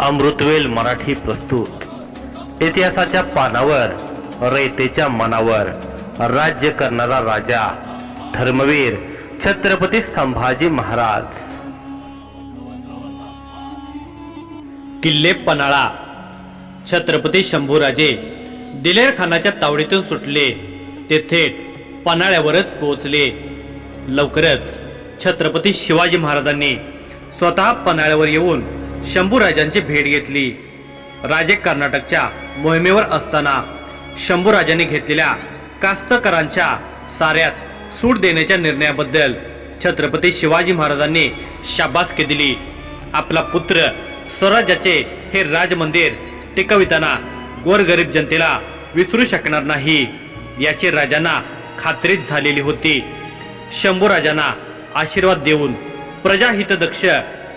अमृतवेल मराठी प्रस्तुत. इतिहासाच्या पानावर रयतेच्या मनावर राज्य करणारा राजा धर्मवीर छत्रपती संभाजी महाराज. किल्ले पन्हाळा. छत्रपती शंभूराजे दिलेर खानाच्या तावडीतून सुटले. ते थेट पन्हाळ्यावरच पोहोचले. लवकरच छत्रपती शिवाजी महाराजांनी स्वतः पन्हाळ्यावर येऊन शंभूराजांची भेट घेतली. राजे कर्नाटकच्या मोहिमेवर असताना शंभूराजांनी घेतलेल्या कास्तकरांच्या साऱ्यात सूट देण्याच्या निर्णयाबद्दल छत्रपती शिवाजी महाराजांनी शाबासकी दिली. आपला पुत्र स्वराज्याचे हे राजमंदिर टिकविताना गोरगरीब जनतेला विसरू शकणार नाही याची राजांना खात्रीच झालेली होती. शंभूराजांना आशीर्वाद देऊन प्रजाहितदक्ष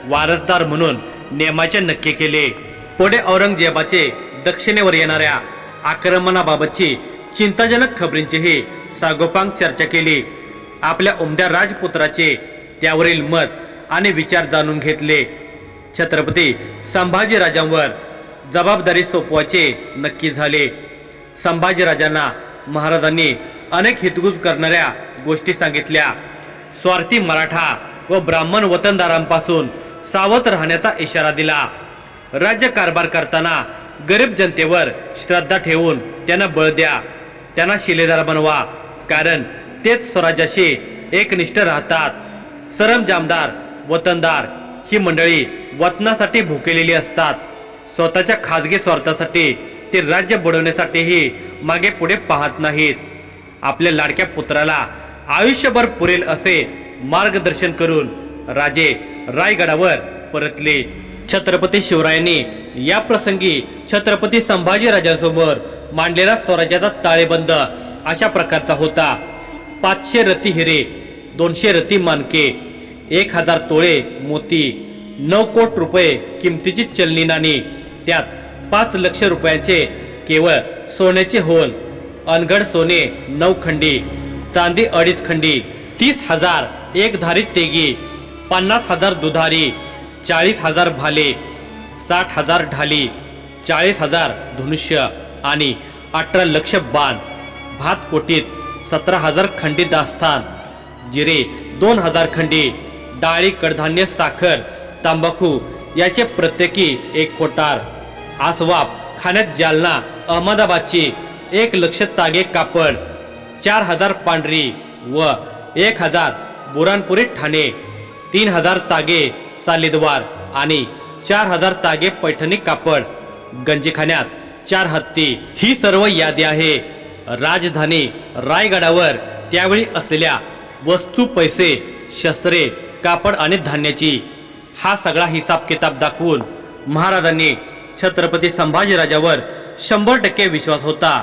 वारसदार म्हणून नेमाचे नक्की केले. पुढे औरंगजेबाचे दक्षिणेवर येणाऱ्या आक्रमणाबाबतची चिंताजनक खबरींचीही सागोपांग चर्चा केली. आपल्या उमद्या राजपुत्राचे त्यावरील मत आणि विचार जाणून घेतले. छत्रपती संभाजीराजांवर जबाबदारी सोपवायचे नक्की झाले. संभाजीराजांना महाराजांनी अनेक हितगुज करणाऱ्या गोष्टी सांगितल्या. स्वार्थी मराठा व ब्राह्मण वतनदारांपासून सावध राहण्याचा इशारा दिला. राज्य कारभार करताना गरीब जनतेवर श्रद्धा ठेवून त्यांना बळ द्या. त्यांना शिलेदार बनवा. कारण तेच स्वराज्याशी एकनिष्ठ राहतात. सरंजामदार वतनदार ही मंडळी वतनासाठी भुकेलेली असतात. स्वतःच्या खाजगी स्वार्थासाठी ते राज्य बुडवण्यासाठीही मागे पुढे पाहत नाहीत. आपल्या लाडक्या पुत्राला आयुष्यभर पुरेल असे मार्गदर्शन करून राजे रायगडावर परतले. छत्रपती शिवरायांनी या प्रसंगी छत्रपती संभाजीराजांसमोर मांडलेला स्वराज्याचा ताळेबंद अशा प्रकारचा होता. पाचशे रती हिरे दोनशे रती मानके एक हजार तोळे मोती नऊ कोट रुपये किमतीची चलनी नाणी त्यात पाच लक्ष रुपयांचे केवळ सोन्याचे होल अनगड सोने नऊ खंडी चांदी अडीच खंडी तीस हजार एक धारित तेगी पन्नास हजार दुधारी चाळीस हजार भाले साठ हजार ढाली चाळीस हजार धनुष्य आणि अठरा लक्ष बाण भात कोटीत सतरा हजार खंडी दास्तान जिरे दोन हजार खंडी डाळी कडधान्य साखर तंबाखू याचे प्रत्येकी एक कोटार. आसवाब खाण्यात जालना अहमदाबादची एक लक्ष तागे कापड चार हजार पांढरी व एक हजार बुरानपुरी ठाणे. तीन हजार तागे सालिदवार आणि चार हजार तागे पैठणी कापड. गंजीखान्यात चार हत्ती. ही सर्व यादी आहे. राजधानी रायगडावर त्यावेळी असलेल्या वस्तू पैसे शस्त्रे कापड आणि धान्याची. हा सगळा हिसाब किताब दाखवून महाराजांनी छत्रपती संभाजीराजावर शंभर टक्के विश्वास होता.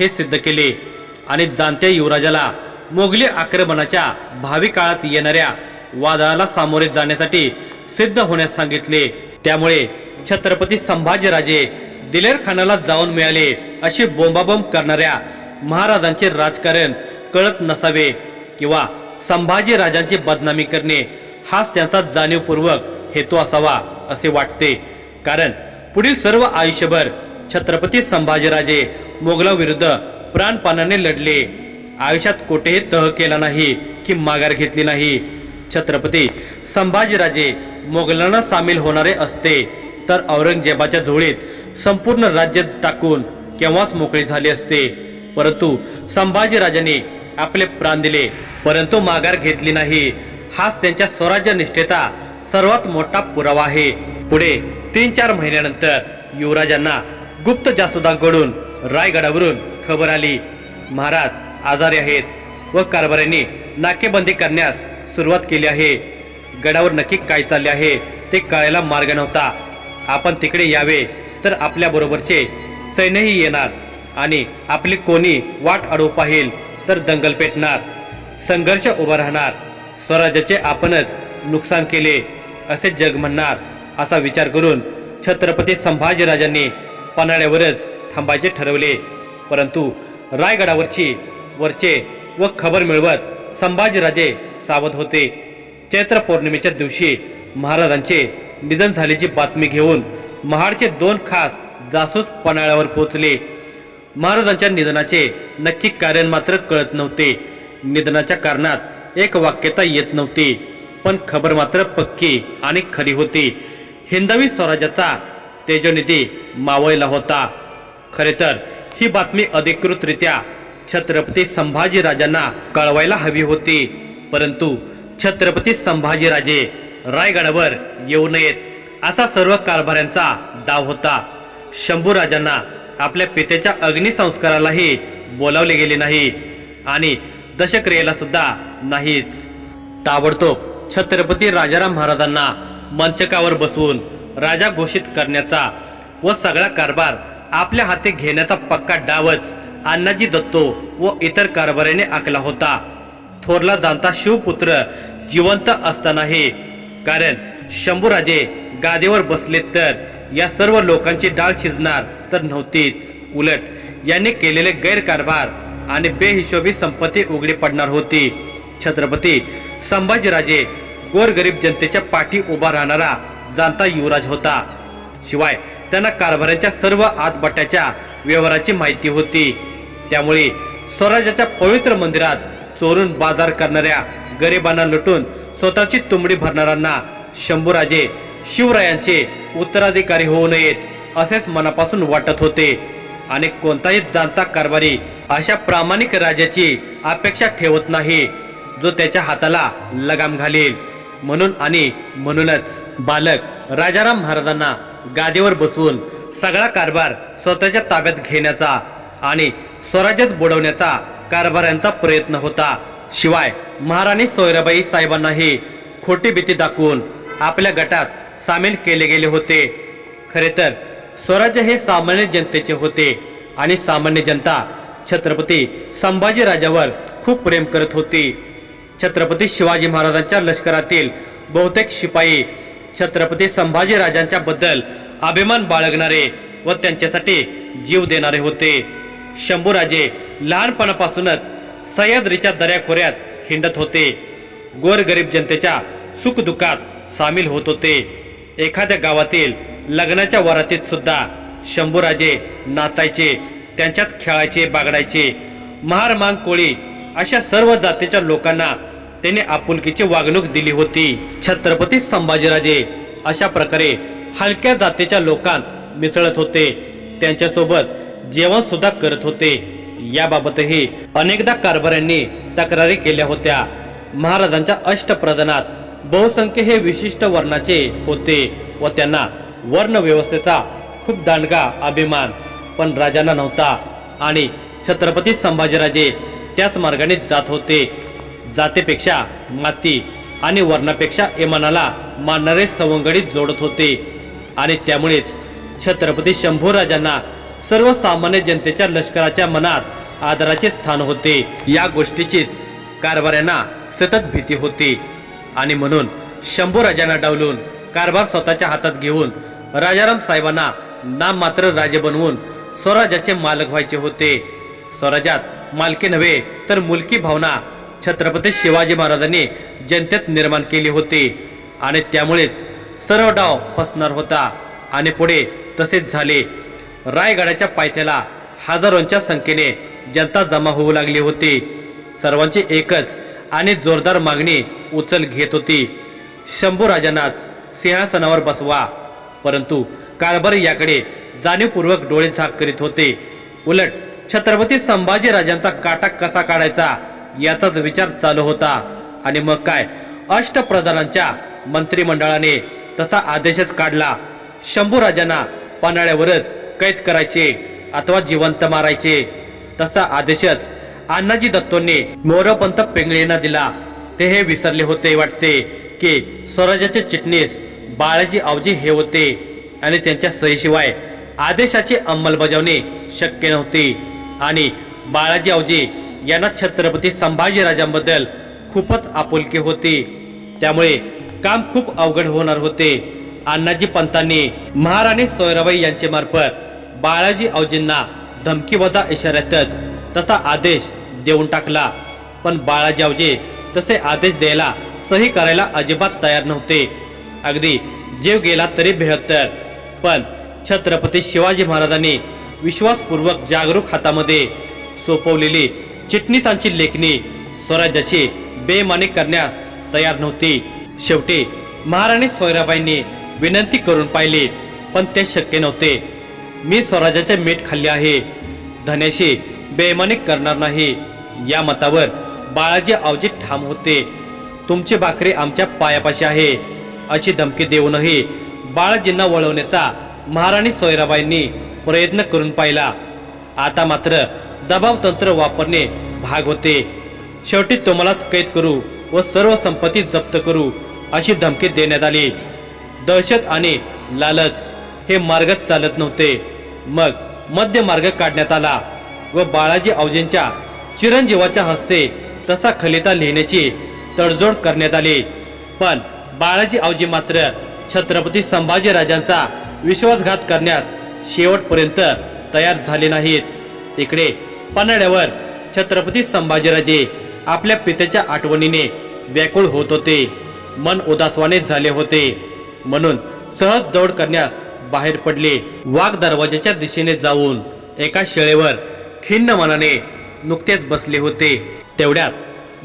हे सिद्ध केले. आणि जाणत्या युवराजाला मोगली आक्रमणाच्या भावी काळात येणाऱ्या वादळाला सामोरे जाण्यासाठी सिद्ध होण्यास सांगितले. त्यामुळे छत्रपती संभाजीराजे दिलेर खानाला जाऊन मिळाले अशी बोंबाबोंब करणाऱ्या महाराजांचे राजकारण कळत नसावे किंवा संभाजी राजांची बदनामी करणे हाच त्यांचा जाणीवपूर्वक हेतू असावा असे वाटते. कारण पुढील सर्व आयुष्यभर छत्रपती संभाजीराजे मोगलाविरुद्ध प्राणपानाने लढले. आयुष्यात कोठेही तह केला नाही की माघार घेतली नाही. छत्रपती संभाजीराजे मोगलांना सामील होणारे असते तर औरंगजेबाच्या झोळीत संपूर्ण राज्य टाकून केव्हाच मोकळी झाली असते. परंतु संभाजीराजांनी आपले प्राण दिले परंतु माघार घेतली नाही. हाच त्यांच्या स्वराज्य निष्ठेचा सर्वात मोठा पुरावा आहे. पुढे तीन चार महिन्यानंतर युवराजांना गुप्त जासुदांकडून रायगडावरून खबर आली. महाराज आजारी आहेत व कारभाऱ्यांनी नाकेबंदी करण्यास सुरुवात केली आहे. गडावर नक्की काय चालले आहे ते कळायला मार्ग नव्हता. आपण तिकडे यावे तर आपल्या बरोबरचे सैन्यही येणार आणि आपली कोणी वाट अडवू पाहिल तर दंगल पेटणार. संघर्ष उभा राहणार. स्वराज्याचे आपणच नुकसान केले असे जग म्हणणार असा विचार करून छत्रपती संभाजीराजांनी पन्हाळ्यावरच थांबायचे ठरवले. परंतु रायगडावरची वरचे व खबर मिळवत संभाजीराजे सावध होते. चैत्र पौर्णिमेच्या दिवशी महाराजांचे निधन झाल्याची बातमी घेऊन महाडचे दोन खास जासूस पन्हाळ्यावर पोचले महाराजांच्या निधनाचे नक्की कारण मात्र कळत नव्हते. निधनाच्या कारणात एक वाक्यता येत नव्हती पण खबर मात्र पक्की आणि खरी होती. हिंदवी स्वराज्याचा तेजोनिधी मावळला होता. खरे तर ही बातमी अधिकृतरित्या छत्रपती संभाजी राजांना कळवायला हवी होती. परंतु छत्रपती संभाजीराजे रायगडावर येऊ नयेत असा सर्व कारभाऱ्यांचा डाव होता. शंभूराजांना आपल्या पित्याच्या अग्निसंस्कारालाही बोलावले गेले नाही आणि दशक्रियेला सुद्धा नाहीच. ताबडतोब छत्रपती राजाराम महाराजांना मंचकावर बसवून राजा घोषित करण्याचा व सगळा कारभार आपल्या हाती घेण्याचा पक्का डावच अण्णाजी दत्तो व इतर कारभाऱ्याने आखला होता. थोरला जाणता शिवपुत्र जिवंत असतानाही. कारण शंभूराजे गादीवर बसले तर या सर्व लोकांची डाळ शिजणार तर नव्हतीच. उलट यांनी केलेले गैरकारभार आणि बेहिशोबी संपत्ती उघडी पडणार होती. छत्रपती संभाजीराजे गोरगरीब जनतेच्या पाठी उभा राहणारा जाणता युवराज होता. शिवाय त्यांना कारभाराच्या सर्व आतबट्याच्या व्यवहाराची माहिती होती. त्यामुळे स्वराज्याच्या पवित्र मंदिरात चोरून बाजार करणाऱ्या गरिबांना लुटून स्वतःची तुंबडी भरणाऱ्यांना शंभूराजे शिवरायांचे उत्तराधिकारी होऊ नयेत असेच मनापासून वाटत होते. आणि कोणताही जाणता कारभारी अशा प्रामाणिक राजाची अपेक्षा ठेवत नाही जो त्याच्या हाताला लगाम घालेल. म्हणून आणि म्हणूनच बालक राजाराम महाराजांना गादीवर बसवून सगळा कारभार स्वतःच्या ताब्यात घेण्याचा आणि स्वराज्यच बुडवण्याचा कारभाऱ्यांचा प्रयत्न होता. शिवाय महाराणी सोयराबाई साहेबांनाही खोटी भीती दाखवून आपल्या गटात सामील केले गेले होते. खरे तर स्वराज्य हे सामान्य जनतेचे होते आणि सामान्य जनता छत्रपती संभाजीराजावर खूप प्रेम करत होती. छत्रपती शिवाजी महाराजांच्या लष्करातील बहुतेक शिपाई छत्रपती संभाजीराजांच्या बद्दल अभिमान बाळगणारे व त्यांच्यासाठी जीव देणारे होते. शंभूराजे लहानपणापासूनच सह्याद्रीच्या दऱ्याखोऱ्यात हिंडत होते. गोरगरीब जनतेच्या सुखदुःखात सामील होत होते. एखाद्या गावातील लग्नाच्या वरातीत सुद्धा शंभूराजे नाचायचे त्यांच्यात खेळायचे बागडायचे. महारमांग कोळी अशा सर्व जातीच्या लोकांना त्याने आपुलकीची वागणूक दिली होती. छत्रपती संभाजीराजे अशा प्रकारे हलक्या जातीच्या लोकांत मिसळत होते. त्यांच्यासोबत जेवण सुद्धा करत होते. याबाबतही अनेकदा कारभाऱ्यांनी तक्रारी केल्या होत्या. महाराजांच्या अष्टप्रधानात बहुसंख्य हे विशिष्ट वर्णाचे होते व त्यांना वर्ण व्यवस्थेचा खूप दांडगा अभिमान. पण राजांना नव्हता आणि छत्रपती संभाजीराजे त्याच मार्गाने जात होते. जातीपेक्षा माती आणि वर्णापेक्षा इमानाला मानणारे सवंगडीत जोडत होते. आणि त्यामुळेच छत्रपती शंभूराजांना सर्वसामान्य जनतेच्या लष्कराच्या मनात आदराचे स्थान होते. या गोष्टीचीच कारभाऱ्यांना सतत भीती होती. आणि म्हणून शंभू राजांना डावलून कारभार स्वतःच्या हातात घेऊन राजाराम साहेबांना नाम मात्र राजे बनवून स्वराज्याचे मालक व्हायचे होते. स्वराज्यात मालकी नव्हे तर मुलकी भावना छत्रपती शिवाजी महाराजांनी जनतेत निर्माण केली होती. आणि त्यामुळेच सर्व डाव फसणार होता. आणि पुढे तसेच झाले. रायगडाच्या पायथ्याला हजारोंच्या संख्येने जनता जमा होऊ लागली होती. सर्वांची एकच आणि जोरदार मागणी उचल घेत होती. शंभूराजांनाच सिंहासनावर बसवा. परंतु कारभार याकडे जाणीवपूर्वक डोळे झाक करीत होते. उलट छत्रपती संभाजी राजांचा काटा कसा काढायचा याचाच विचार चालू होता. आणि मग काय? अष्टप्रधानांच्या मंत्रिमंडळाने तसा आदेशच काढला. शंभूराजांना पन्हाळ्यावरच कैद करायचे अथवा जिवंत मारायचे तसा आदेशच अण्णाजी दत्तोंनी मोरपंत पेंगळेंना दिला. ते हे विसरले होते वाटते की स्वराज्याचे चिटणीस बाळाजी आवजी हे होते आणि त्यांच्या सहीशिवाय आदेशाची अंमलबजावणी शक्य नव्हती. आणि बाळाजी आवजी यांना छत्रपती संभाजीराजांबद्दल खूपच आपुलकी होती. त्यामुळे काम खूप अवघड होणार होते. अण्णाजी पंतांनी महाराणी सोयराबाई यांचे मार्फत बाळाजी अवजींना धमकीवजा इशाऱ्यातच तसा आदेश देऊन टाकला. पण बाळाजी अवजी तसे आदेश द्यायला सही करायला अजिबात तयार नव्हते. अगदी जीव गेला तरी बेहत्तर. पण छत्रपती शिवाजी महाराजांनी विश्वासपूर्वक जागरूक हातामध्ये सोपवलेली चिटणीसांची लेखणी स्वराज्याची बेमानी करण्यास तयार नव्हती. शेवटी महाराणी सोयराबाईंनी विनंती करून पाहिली पण ते शक्य नव्हते. मी स्वराज्याचे मीठ खाल्ले आहे. धन्याशी बेमानी करणार नाही. या मतावर बाळाजी आवजी ठाम होते. तुमची भाकरी आमच्या पायापाशी आहे. अशी धमकी देऊनही बाळाजींना वळवण्याचा महाराणी सोयराबाईंनी प्रयत्न करून पाहिला. आता मात्र दबाव तंत्र वापरणे भाग होते. शेवटी तुम्हालाच कैद करू व सर्व संपत्ती जप्त करू अशी धमकी देण्यात आली. दहशत आणि लालच. हे मार्गच चालत नव्हते. मग मध्य मार्ग काढण्यात आला व बाळाजी आवजींच्या चिरंजीवाच्या हस्ते तसा खलिता लिहिण्याची तडजोड करण्यात आली. पण बाळाजी आवजी मात्र छत्रपती संभाजीराजांचा विश्वासघात करण्यास शेवटपर्यंत तयार झाले नाहीत. इकडे पन्हाळ्यावर छत्रपती संभाजीराजे आपल्या पित्याच्या आठवणीने व्याकुळ होत होते. मन उदासवाने झाले होते. म्हणून सहज दौड करण्यास बाहेर पडले वाघ दरवाजाच्या दिशेने जाऊन एका शेळेवर खिन्न मनाने नुकतेच बसले होते. तेवढ्यात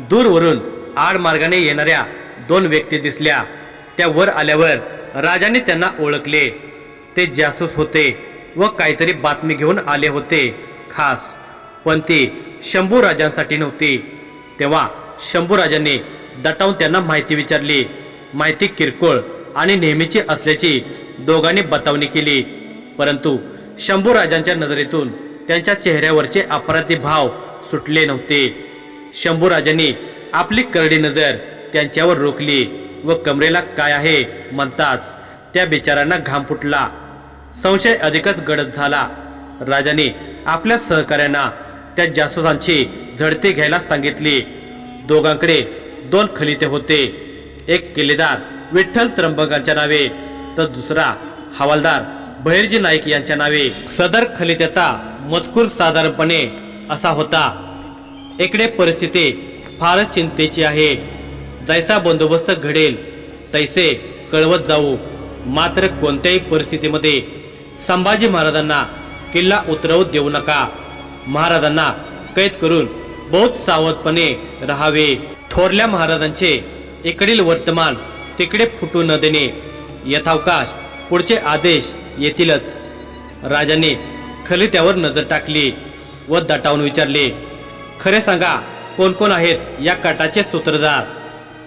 दूरवरून आड मार्गाने येणाऱ्या दोन व्यक्ती दिसल्या. त्या वर आल्यावर राजाने त्यांना ओळखले. ते जासूस होते व काहीतरी बातमी घेऊन आले होते खास. पण ती शंभू राजांसाठी नव्हती. तेव्हा शंभू राजांनी दटावून त्यांना माहिती विचारली. माहिती किरकोळ आणि नेहमीची असल्याची दोघांनी बतावणी केली. परंतु शंभू राजांच्या नजरेतून त्यांच्या चेहऱ्यावरचे अपराधी भाव सुटले नव्हते. शंभू राजांनी आपली करडी नजर त्यांच्यावर रोखली व कमरेला काय आहे म्हणताच त्या बिचारांना घाम फुटला. संशय अधिकच गडद झाला. राजाने आपल्या सहकाऱ्यांना त्या जासूसांची झडती घ्यायला सांगितली. दोघांकडे दोन खलिते होते. एक किल्लेदार विठ्ठल त्र्यंबकांच्या नावे तर दुसरा हवालदार बहिर्जी नाईक यांच्या नावे. सदर खलित्याचा मजकूर साधारणपणे असा होता. इकडे परिस्थिती फारच चिंतेची आहे. जैसा बंदोबस्त घडेल तैसे कळवत जाऊ. मात्र कोणत्याही परिस्थितीमध्ये संभाजी महाराजांना किल्ला उतरवू देऊ नका. महाराजांना कैद करून बहुत सावधपणे राहावे. थोरल्या महाराजांचे इकडील वर्तमान तिकडे फुटू न देणे यथावकाश पुढचे आदेश येतीलच. राजाने खलित्यावर नजर टाकली व दटावून विचारले खरे सांगा कोण कोण आहेत या कटाचे सूत्रधार?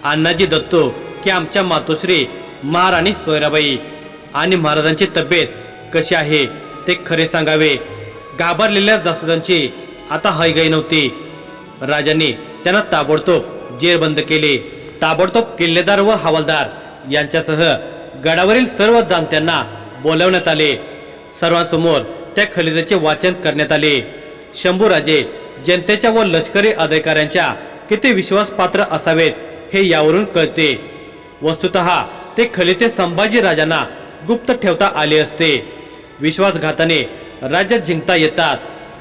अण्णाजी दत्तो की आमच्या मातोश्री महाराणी सोयराबाई? आणि महाराजांची तब्येत कशी आहे? ते खरे सांगावे. घाबरलेल्या जासुदांची आता हयगई नव्हती. राजांनी त्यांना ताबडतोब जेरबंद केले. ताबडतोब किल्लेदार व हवालदार यांच्यासह गडावरील सर्व जाणत्यांना बोलावण्यात आले. सर्वांसमोर त्या खलिदाचे वाचन करण्यात आले. शंभूराजे जनतेच्या व लष्करी अधिकाऱ्यांच्या किती विश्वासपात्र असावेत हे यावरून कळते. वस्तुत ते खलिते संभाजीराजांना गुप्त ठेवता आले असते. विश्वासघाताने राज्यात जिंकता येतात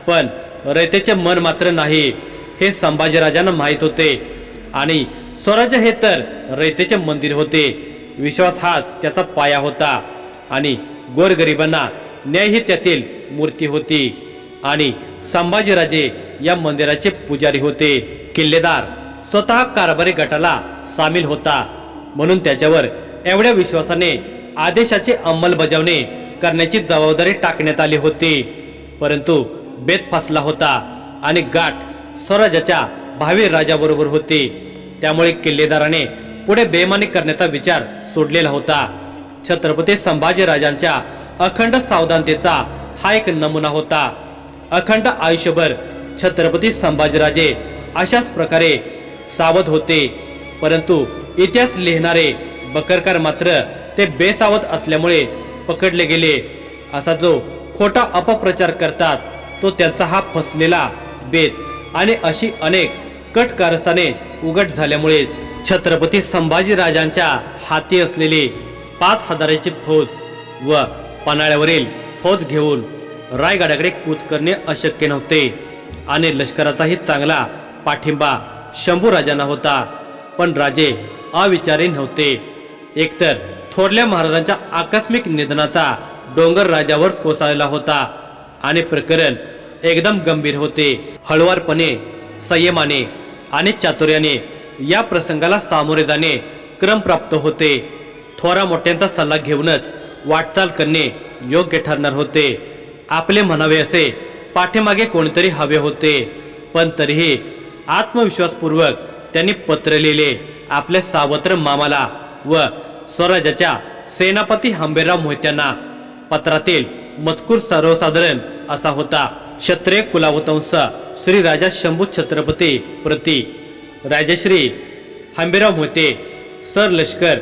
पण रयतेचे मन मात्र नाही हे संभाजीराजांना माहीत होते. आणि स्वराज्य हे तर रयतेचे मंदिर होते. विश्वास हाच त्याचा पाया होता. आणि गोरगरिबांना न्याय ही त्यातील मूर्ती होती. आणि संभाजीराजे या मंदिराचे पुजारी होते. किल्लेदार स्वतः कारभारी गटाला सामील होता. म्हणून त्याच्यावर एवढ्या विश्वासाने आदेशाची अंमलबजावणी करण्याची जबाबदारी टाकण्यात आली होती. परंतु बेत फसला होता आणि गाठ स्वराज्याच्या भावी राजाबरोबर होती. त्यामुळे किल्लेदाराने पुढे बेमानी करण्याचा विचार सोडलेला होता. छत्रपती संभाजीराजांच्या अखंड सावधानतेचा हा एक नमुना होता. अखंड आयुष्यभर छत्रपती संभाजीराजे अशाच प्रकारे सावध होते. परंतु इतिहास लिहिणारे बकरकार मात्र ते बेसावध असल्यामुळे पकडले गेले. असा जो खोटा अपप्रचार करतात तो त्यांचा हा फसलेला बेत आणि अशी अनेक कट कारस्थाने उघड झाल्यामुळेच. छत्रपती संभाजीराजांच्या हाती असलेली पाच हजाराची फौज व पन्हाळ्यावरील फौज घेऊन रायगडाकडे कूच करणे अशक्य नव्हते. आणि लष्कराचाही चांगला पाठिंबा शंभू राजांना होता. पण राजे अविचारी नव्हते. एकतर थोरल्या महाराजांच्या आकस्मिक निधनाचा डोंगर राजावर कोसळला होता आणि प्रकरण एकदम गंभीर होते. हळुवारपणे संयमाने आणि चातुर्याने या प्रसंगाला सामोरे जाणे क्रम प्राप्त होते. थोरा मोठ्यांचा सल्ला घेऊनच वाटचाल करणे योग्य ठरणार होते. आपले म्हणावे असे पाठीमागे कोणीतरी हवे होते. पण तरीही आत्मविश्वासपूर्वक त्यांनी पत्र लिहिले. आपल्या सावत्र मामाला व स्वराज्याच्या सेनापती हंबेराव मोहित्यांना पत्रातील मजकूर सर्वसाधारण असा होता. क्षत्रिय कुलावतंस श्री राजा शंभू छत्रपती प्रति राजश्री हंबीराव मोते सर लष्कर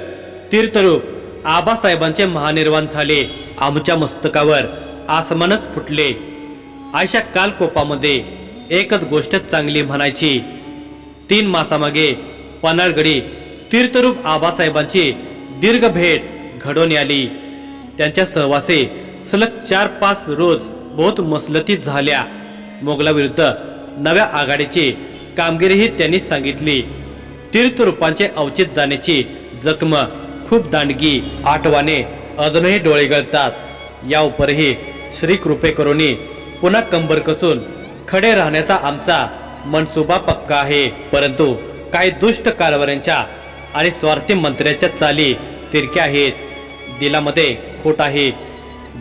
तीर्थरूप आबासाहेबांचे महानिर्वाण झाले. आमच्या मस्तकावर आसमानच फुटले. अशा कालकोपामध्ये एकच गोष्ट चांगली म्हणायची. तीन मासामागे पन्हाळगडी तीर्थरूप आबासाहेबांची दीर्घ भेट घडवून आली. त्यांच्या सहवासे सलग चार पाच रोज बहुत मसलती झाल्या. मोगलाविरुद्ध नव्या आघाडीची कामगिरीही त्यांनी सांगितली. तीर्थरूपांचे अवचित जाण्याची जखम खूप दांडगी आठवाने अजूनही डोळे गळतात. या उपरही श्री कृपे पुन्हा कंबर कसून खडे राहण्याचा आमचा मनसुबा पक्का आहे. परंतु काही दुष्ट कारभाऱ्यांच्या आणि स्वार्थी मंत्र्याच्या चाली तिरक्या आहेत. दिलामध्ये खोट आहे.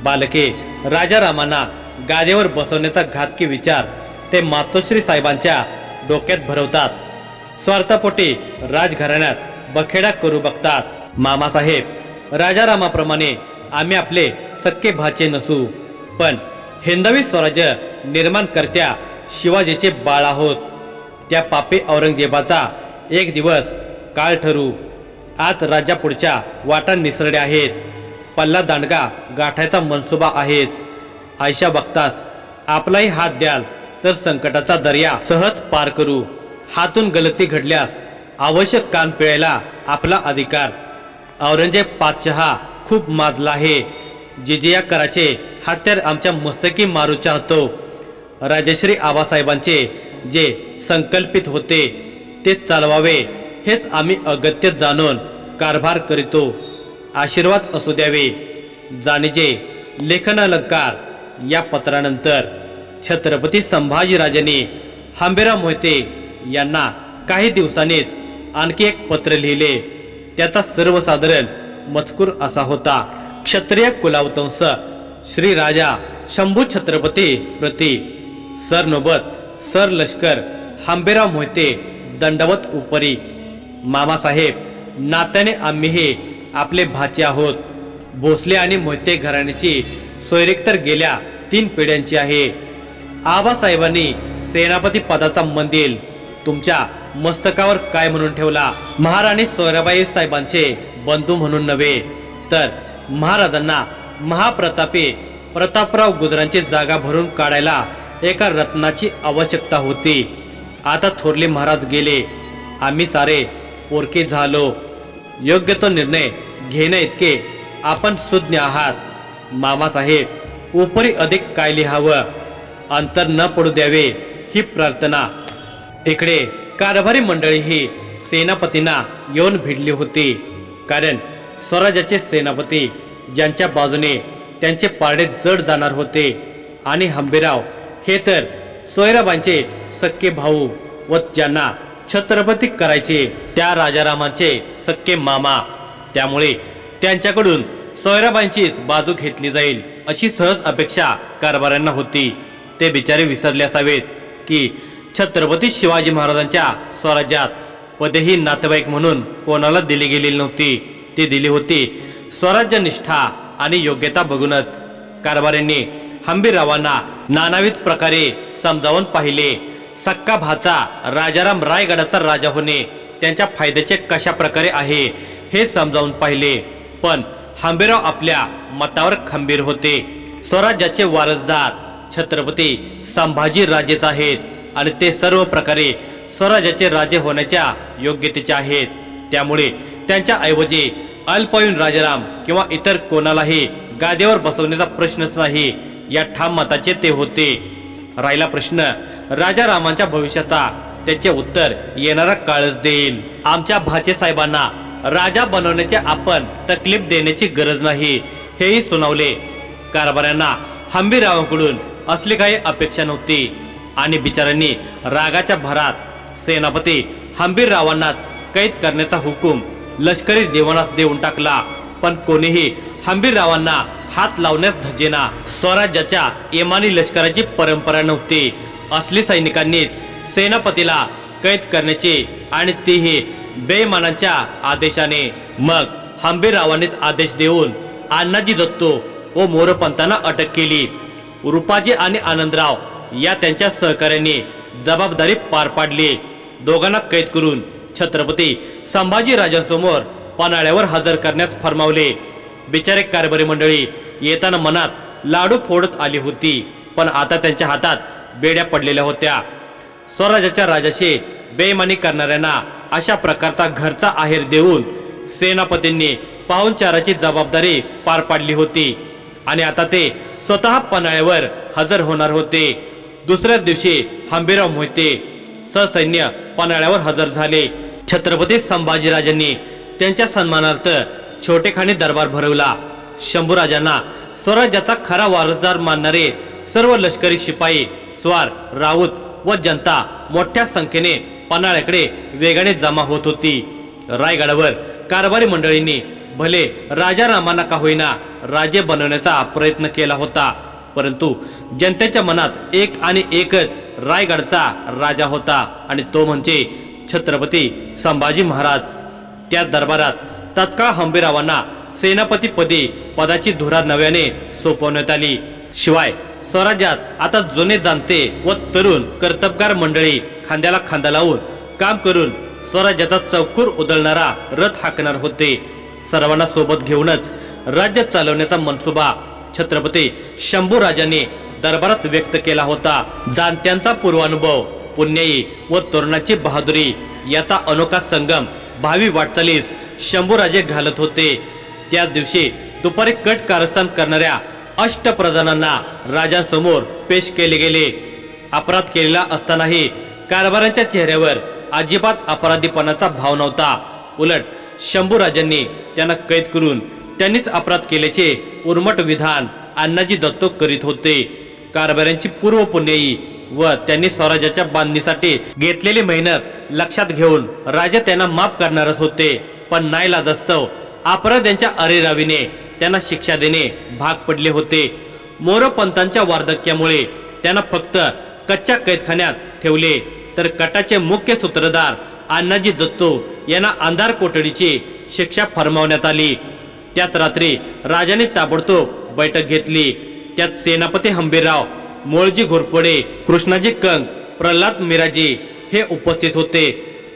बालके राजारामांना गादीवर बसवण्याचा घातकी विचार ते मातोश्री साहेबांच्या डोक्यात भरवतात. स्वार्थपोटी राजघराण्यात बखेडा करू बघतात. मामासाहेब राजारामाप्रमाणे आम्ही आपले सक्के भाचे नसू. पण हिंदवी स्वराज्य निर्माण करत्या शिवाजीचे बाळ आहोत. त्या पापी औरंगजेबाचा एक दिवस काळ ठरू. आज राज्यापुढच्या वाटा निसरड्या आहेत. पल्ला दांडगा गाठायचा मनसुबा आहेच. आयशा बघतास आपलाही हात द्याल. तर संकटाचा दर्या सहज पार करू. हातून गलती घडल्यास आवश्यक कान पिळायला आपला अधिकार. औरंगजेब पाचशहा खूप माजला आहे. जिजिया कराचे हत्यार आमच्या मस्तकी मारू चाहतो राजश्री आबासाहेबांचे जे संकल्पित होते ते चालवावे हेच आम्ही अगत्य जाणून कारभार करीतो. आशीर्वाद असू द्यावे. जाणीजे लेखन अलंकार या पत्रानंतर. छत्रपती संभाजीराजांनी हांबेराव मोहिते यांना काही दिवसांनीच आणखी एक पत्र लिहिले. त्याचा सर्वसाधारण मजकूर असा होता क्षत्रिय कुलावतंस श्री राजा शंभू छत्रपती प्रति सर नोबत सर लष्कर हांबेराव मोहिते दंडवत उपरी. मामासाहेब नात्याने आम्हीही आपले भाचे आहोत. भोसले आणि मोहिते घराण्याची सोयरीक तर गेल्या तीन पिढ्यांची आहे. आबासाहेबांनी सेनापती पदाचा मंदिर तुमच्या मस्तकावर काय म्हणून ठेवला? महाराणी सोयराबाई साहेबांचे बंधू म्हणून नव्हे तर महाराजांना महाप्रतापी प्रतापराव गुजरांची जागा भरून काढायला एका रत्नाची आवश्यकता होती. आता थोरले महाराज गेले. आम्ही सारे पोरके झालो. योग्य तो निर्णय घेण्या इतके आपण सुज्ञ आहात. मामासाहेब उपरी अधिक काय लिहावं अंतर न पडू द्यावे ही प्रार्थना. इकडे कारभारी मंडळी ही सेनापतींना येऊन भिडली होती. कारण स्वराज्याचे सेनापती ज्यांच्या बाजूने त्यांचे पारडे जड जाणार होते. आणि हंबीराव हे तर सोयराबांचे सक्के भाऊ व ज्यांना छत्रपती करायचे त्या राजारामांचे सक्के मामा. त्यामुळे त्यांच्याकडून सोयराबांचीच बाजू घेतली जाईल अशी सहज अपेक्षा कारभाऱ्यांना होती. ते बिचारे विसरले असावेत की छत्रपती शिवाजी महाराजांच्या स्वराज्यात पदेही नातेवाईक म्हणून कोणाला दिली गेलेली नव्हती. ती दिली होती स्वराज्य निष्ठा आणि योग्यता बघूनच. कारभाऱ्यांनी हंबीरावांना नानाविध प्रकारे समजावून पाहिले. सक्का भाचा राजाराम रायगडाचा राजा होणे त्यांच्या फायद्याचे कशा प्रकारे आहे हे समजावून पाहिले. पण हंबीराव आपल्या मतावर खंबीर होते. स्वराज्याचे वारसदार छत्रपती संभाजी राजेच आहेत आणि ते सर्व प्रकारे स्वराज्याचे राजे होण्याच्या योग्यतेचे आहेत. त्यामुळे त्यांच्या ऐवजी अल्पवयीन राजाराम किंवा इतर कोणालाही गादीवर बसवण्याचा प्रश्नच नाही. या ठाम मताचे ते होते. राहिला प्रश्न राजारामांच्या भविष्याचा त्याचे उत्तर येणारा काळच देईल. आमच्या भाचे साहेबांना राजा बनवण्याचे आपण तकलीफ देण्याची गरज नाही. हेही सुनावले. कारभाऱ्यांना हंबीरावांकडून असली काही अपेक्षा नव्हती. आणि बिचाऱ्यांनी रागाच्या भरात सेनापती हंबीररावांनाच कैद करण्याचा हुकूम लष्करी देवानास देऊन टाकला. पण कोणीही हंबीररावांना हात लावण्यास धजेना स्वराज्याच्या इमानी लष्कराची परंपरा नव्हती. असली सैनिकांनीच सेनापतीला कैद करण्याची आणि तीही बेमानांच्या आदेशाने मग हंबीररावांनीच आदेश देऊन अण्णाजी दत्तो व मोरपंतांना अटक केली. रुपाजी आणि आनंदराव या त्यांच्या सहकार्याने जबाबदारी पार पाडली. दोघांना कैद करून छत्रपती संभाजी राजांसमोर पन्हाळ्यावर हजर करण्यास फरमावले. बिचारे कारभारी मंडळी येताना मनात लाडू फोडत आली होती पण आता त्यांच्या हातात बेड्या पडलेल्या होत्या. स्वराज्याच्या राजाशी बेमानी करणाऱ्यांना अशा प्रकारचा घरचा आहेर देऊन सेनापतींनी पाहुणचाराची जबाबदारी पार पाडली होती. आणि आता ते स्वतः पन्हाळ्यावर हजर होणार होते. दुसऱ्या दिवशी हंबीराव मोहिते ससैन्य पन्हाळ्यावर हजर झाले. छत्रपती संभाजीराजांनी त्यांच्या सन्मानार्थ छोटेखानी दरबार भरवला. शंभूराजांना स्वराज्याचा खरा वारसदार मानणारे सर्व लष्करी शिपाई स्वार राऊत व जनता मोठ्या संख्येने पन्हाळ्याकडे वेगाने जमा होत होती. रायगडावर कारभारी मंडळींनी भले राजारामांना का होईना राजे बनवण्याचा प्रयत्न केला होता. परंतु जनतेच्या मनात एक आणि एकच रायगडचा राजा होता आणि तो म्हणजे छत्रपती संभाजी महाराज. त्या दरबारात तत्काळ हंबीरावांना सेनापती पदी पदाची धुरा नव्याने सोपवण्यात आली. शिवाय स्वराज्यात आता जुने जाणते व तरुण कर्तबगार मंडळी खांद्याला खांदा लावून काम करून स्वराज्याचा चौकूर उदळणारा रथ हाकणार होते. सर्वांना सोबत घेऊनच राज्य चालवण्याचा मनसुबा छत्रपती शंभूराजाने दरबारात व्यक्त केला होता. जाणत्यांचा पूर्वानुभव पुण्याई व तरुणाची बहादुरी याचा अनोखा संगम भावी वाटचालीस शंभूराजे घालत होते. त्याच दिवशी दुपारी कट कारस्थान करणाऱ्या अष्टप्रधानांना राजांसमोर पेश केले गेले. अपराध केलेला असतानाही कारभारांच्या चेहऱ्यावर अजिबात अपराधीपणाचा भाव नव्हता. उलट शंभूराजांनी त्यांना कैद करून त्यांनीच अपराध केल्याचे उर्मट विधान अण्णाजी दत्तो करीत होते. कारभाऱ्यांची पूर्व पुण्याई व त्यांनी स्वराज्याच्या बांधणीसाठी घेतलेली मेहनत लक्षात घेऊन राजा त्यांना माफ करणारच होते. पण नाईलाजास्तव अपराध्यांच्या अरेरावीने त्यांना शिक्षा देणे भाग पडले होते. मोरपंतांच्या वार्धक्यामुळे त्यांना फक्त कच्च्या कैदखान्यात ठेवले. तर कटाचे मुख्य सूत्रधार अण्णाजी दत्तो यांना अंधार कोठडीची शिक्षा फरमावण्यात आली. त्याच रात्री राजाने ताबडतोब बैठक घेतली. त्यात सेनापती हंबीरराव मोळजी घोरपडे कृष्णाजी कंक प्रल्हाद मिराजी हे उपस्थित होते.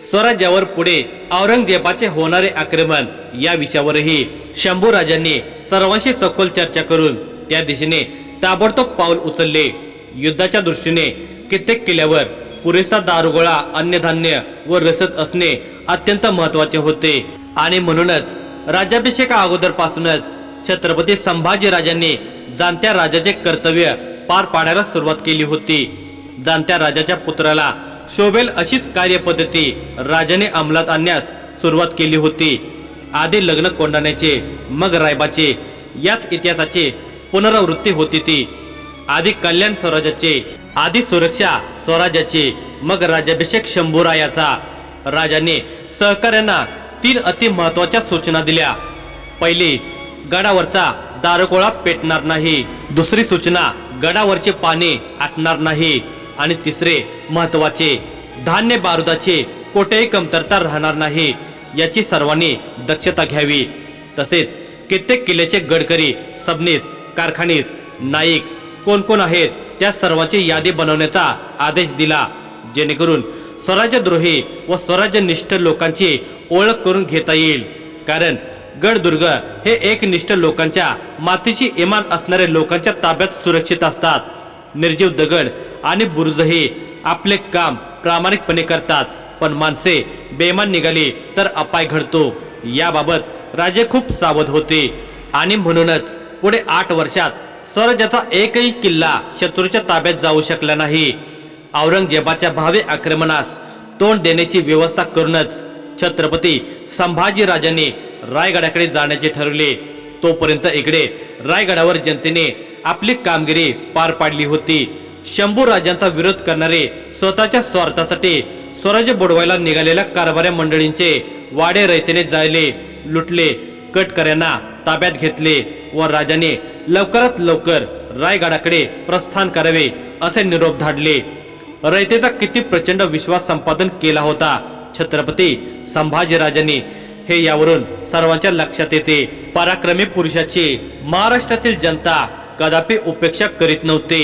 स्वराज्यावर पुढे औरंगजेबाचे होणारे आक्रमण या विषयावरही शंभू राजांनी सर्वांशी सखोल चर्चा करून त्या दिशेने ताबडतोब पाऊल उचलले. युद्धाच्या दृष्टीने कित्येक किल्ल्यावर पुरेसा दारुगोळा अन्नधान्य व रसद असणे अत्यंत महत्त्वाचे होते. आणि म्हणूनच राज्याभिषेका अगोदरपासूनच छत्रपती संभाजी राजांनी जाणत्या राजाचे कर्तव्य पार पाडायला सुरुवात केली होती. जाणत्या राजाच्या पुत्राला शोभेल अशीच कार्यपद्धती राजाने अंमलात आणण्यास सुरुवात केली होती. आधी लग्न कोंडाण्याचे मग रायबाचे याच इतिहासाची पुनरावृत्ती होती ती. आधी कल्याण स्वराज्याचे आधी सुरक्षा स्वराज्याची मग राज्याभिषेक शंभूरायाचा. राजाने सहकार्यांना तीन अति महत्त्वाच्या सूचना दिल्या. पहिली गडावरचा दारुगोळा पेटणार नाही. दुसरी सूचना गडावरचे पाणी आटणार नाही. आणि तिसरे महत्त्वाचे धान्य बारुदाचे कोठेही कमतरता राहणार नाही याची सर्वांनी दक्षता घ्यावी. तसेच कित्येक किल्ल्याचे गडकरी सबनीस कारखानीस नाईक कोण कोण आहेत त्या सर्वांची यादी बनवण्याचा आदेश दिला. जेणेकरून स्वराज्यद्रोही व स्वराज्यनिष्ठ लोकांची ओळख करून घेता येईल. कारण गडदुर्ग हे एकनिष्ठ लोकांच्या मातीची इमान असणाऱ्या लोकांच्या ताब्यात सुरक्षित असतात. निर्जीव दगड आणि बुरुजही आपले काम प्रामाणिकपणे करतात. पण माणसे बेमान निघाली तर अपाय घडतो. याबाबत राजे खूप सावध होते आणि म्हणूनच पुढे आठ वर्षात स्वराज्याचा एकही किल्ला शत्रूच्या ताब्यात जाऊ शकला नाही. औरंगजेबाच्या भावे आक्रमणास तोंड देण्याची व्यवस्था करूनच छत्रपती संभाजीराजांनी रायगडाकडे जाण्याचे ठरवले. तोपर्यंत इकडे रायगडावर जनतेने आपली कामगिरी पार पाडली होती. शंभू राजांचा विरोध करणारे स्वतःच्या स्वार्थासाठी स्वराज्य बुडवायला निघालेल्या कारभाऱ्या मंडळींचे वाडे रयतेने जायले लुटले कटकऱ्यांना ताब्यात घेतले व राजाने लवकरात लवकर रायगडाकडे प्रस्थान करावे असे निरोप धाडले. रयतेचा किती प्रचंड विश्वास संपादन केला होता छत्रपती संभाजीराजांनी हे यावरून सर्वांच्या लक्षात येते. पराक्रमी पुरुषाची महाराष्ट्रातील जनता कदापि उपेक्षा करीत नव्हते.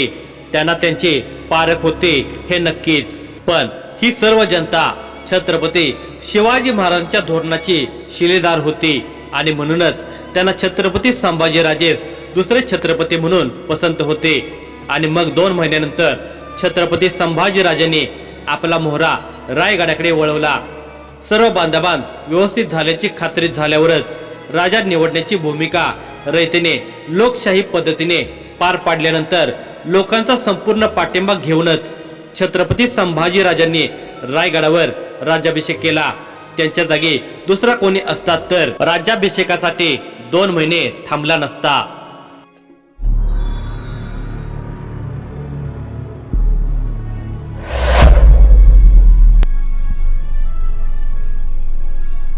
त्यांना त्यांचे पारख होते हे नक्कीच. पण ही सर्व जनता छत्रपती शिवाजी महाराजांच्या धोरणाची शिलेदार होती आणि म्हणूनच त्यांना छत्रपती संभाजीराजेस दुसरे छत्रपती म्हणून पसंत होते. आणि मग दोन महिन्यानंतर छत्रपती संभाजीराजांनी आपला मोहरा रायगडाकडे वळवला. सर्व बांधाबांध व्यवस्थित झाल्याची खात्री झाल्यावरच राजा निवडण्याची भूमिका रयतेने लोकशाही पद्धतीने पार पाडल्यानंतर लोकांचा संपूर्ण पाठिंबा घेऊनच छत्रपती संभाजीराजांनी रायगडावर राज्याभिषेक केला. त्यांच्या जागी दुसरा कोणी असतात तर राज्याभिषेकासाठी दोन महिने थांबला नसता.